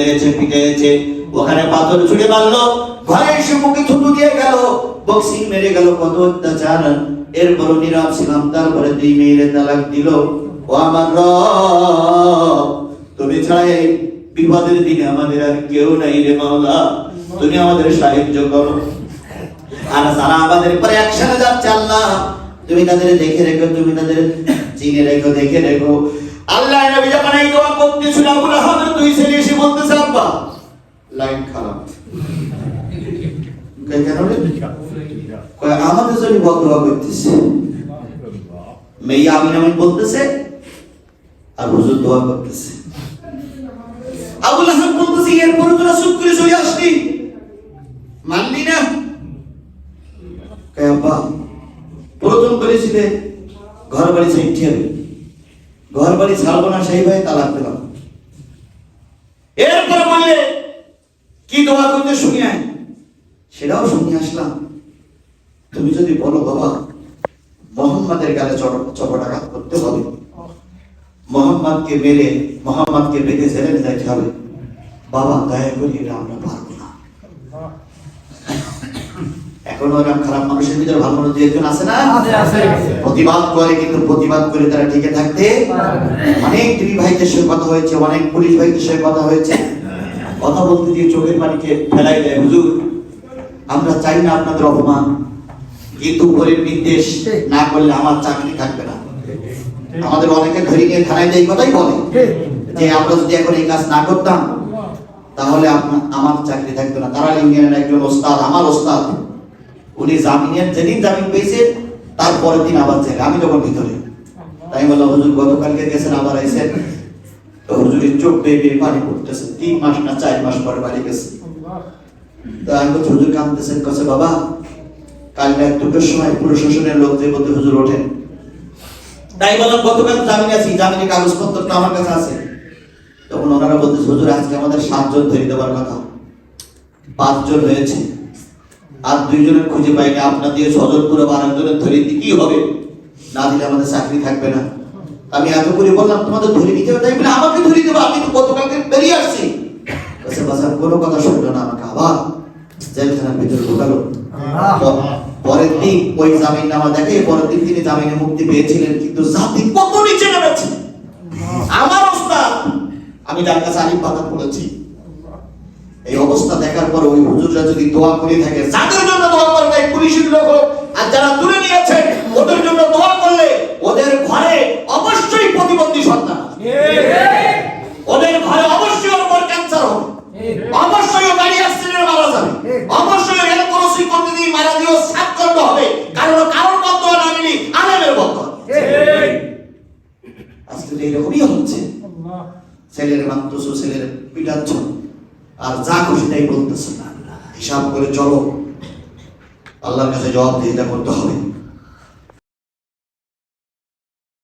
মেরেছে পিটেছে ওখানে পাথর ছুড়ে মারলো। ঘরে এসে মুখে থুতু দিয়ে গেল। বক্সিং মেরে গেল কত অত্যাচার। এরপর নীরব ছিলাম, তারপরে দুই মেয়েরে তালাক দিল। ও আমার তুমি ছাড়া এই বিপদের দিনে আমাদের আর কেউ নাই রে মাওলা। তুমি আমাদের সাহায্য করো। আর যারা আমাদের পরে একসাথে যাচ্ছে, আল্লাহ, তুমি তাদের দেখে রেখো, তুমি তাদের চিনে রেখো, দেখে রেখো। আল্লাহ নবী যখন এই দোয়া করতেছিল, আবুল আহমেদ দুই ছেলে এসে বলতেছে, আব্বা, লাইন খারাপ। আমাদের জন্য বদদোয়া করতেছে। মেয়ে আমিন আমিন বলতেছে, আর হুজুর দোয়া করতেছে। আবুল আহমেদ বলতেছে এরপরে তোরা চুপ করে চলে আসলি। মানলি না? আব্বা, প্রথম করেছিলে ঘর বাড়ি সাইটে হবে ঘর বাড়ি ছাড়বো না, সেই ভাই তালাক দিলাম। এরপরে বললে, কি দোয়া করতে শুনে আয় সেটাও শুনে আসলাম। তুমি যদি বলো বাবা, মোহাম্মদের গালে চপটাঘাত করতে হবে। মোহাম্মদকে মেরে, মোহাম্মদকে বেঁধে জেলে যাইতে হবে। বাবা, দয়া করি এটা আমরা পারব না। এখনও এরকম খারাপ মানুষের ভিতরে ভালো মানুষ দু একজন আছে না? আছে, আছে। প্রতিবাদ করে কিন্তু প্রতিবাদ করে তারা টিকে থাকতে অনেক টিভি ভাইদের সঙ্গে কথা হয়েছে অনেক পুলিশ ভাইদের সঙ্গে কথা হয়েছে। কথা বলতে দিয়ে চোখের পানিকে ফেলাই দেয় হুজুর। আমরা চাই না আপনাদের অপমান কিন্তু উপরের নির্দেশ না করলে আমার চাকরি থাকবে না। আমাদের অনেকে ধরে নিয়ে থানায় এই কথাই বলে যে আমরা যদি এখন এই কাজ না করতাম তাহলে আপনা- আমার চাকরি থাকতো না। তারা ইউনিয়নের একজন ওস্তাদ আমার ওস্তাদ। উনি জামিনের যেদিন জামিন পেয়েছে তারপরের দিন আবার জেলে আমি তখন ভিতরে, তাই বললাম হুজুর, গতকালকে গেছেন, আবার আইসেন তো হুজুরের চোখ বেয়ে পানি পড়তেছে। তিন মাস না চার মাস পরে বাড়ি গেছে। তো আমি বলছি, হুজুর কাঁদতেছেন কাছে বাবা? কাল রাত দুটোর সময় প্রশাসনের লোক যে বলতে হুজুর ওঠেন। তাই বললাম, গতকাল জামিন আছি, জামিনের কাগজপত্রটা আমার কাছে আছে। তখন ওনারা বলতেছে, হুজুর, আজকে আমাদের সাতজন ধরে দেওয়ার কথা। পাঁচজন হয়েছে। আর দুইজনের খুঁজে পাইনি আপনার দিয়ে ছজন পুরো আরেকজনের ধরে দিতে কি হবে? না দিলে আমাদের চাকরি থাকবে না। আমি এত করে বললাম তোমাদের ধরে নিতে হবে। তাই বলে আমাকে ধরে দেবো আমি তো গতকালকে বেরিয়ে আসছি। বাসার কোনো কথা শুনলো না আমাকে আবার জেলখানার ভিতরে ঢোকালো। পরের দিন ওই জামিন নামা দেখে পরের দিন তিনি জামিনে মুক্তি পেয়েছিলেন কিন্তু জাতি কত নিচে নেমেছে? আমার ওস্তাদ আমি যার কাছে আলিম পাতা পড়েছি এই অবস্থা দেখার পর ওই হুজুররা যদি দোয়া করে থাকে, যাদের জন্য দোয়া করবে এই পুলিশের লোক আর যারা তুলে নিয়েছে, ওদের জন্য দোয়া করলে ওদের ঘরে অবশ্যই প্রতিবন্ধী সন্তান। ওদের ঘরে অবশ্যই ওর ক্যান্সার অবশ্যই ও গাড়ি মারা যাবে। অবশ্যই করতে দিয়ে মারা দিয়েও হবে। কারণ কারোর বদ্ধ না মিলি আলেমের আজকে হচ্ছে। ছেলের মাত্র ছেলের পিটাচ্ছ আর যা খুশি তাই বলতেছেন না হিসাব করে চলো। আল্লাহর কাছে জবাব দিতে করতে হবে।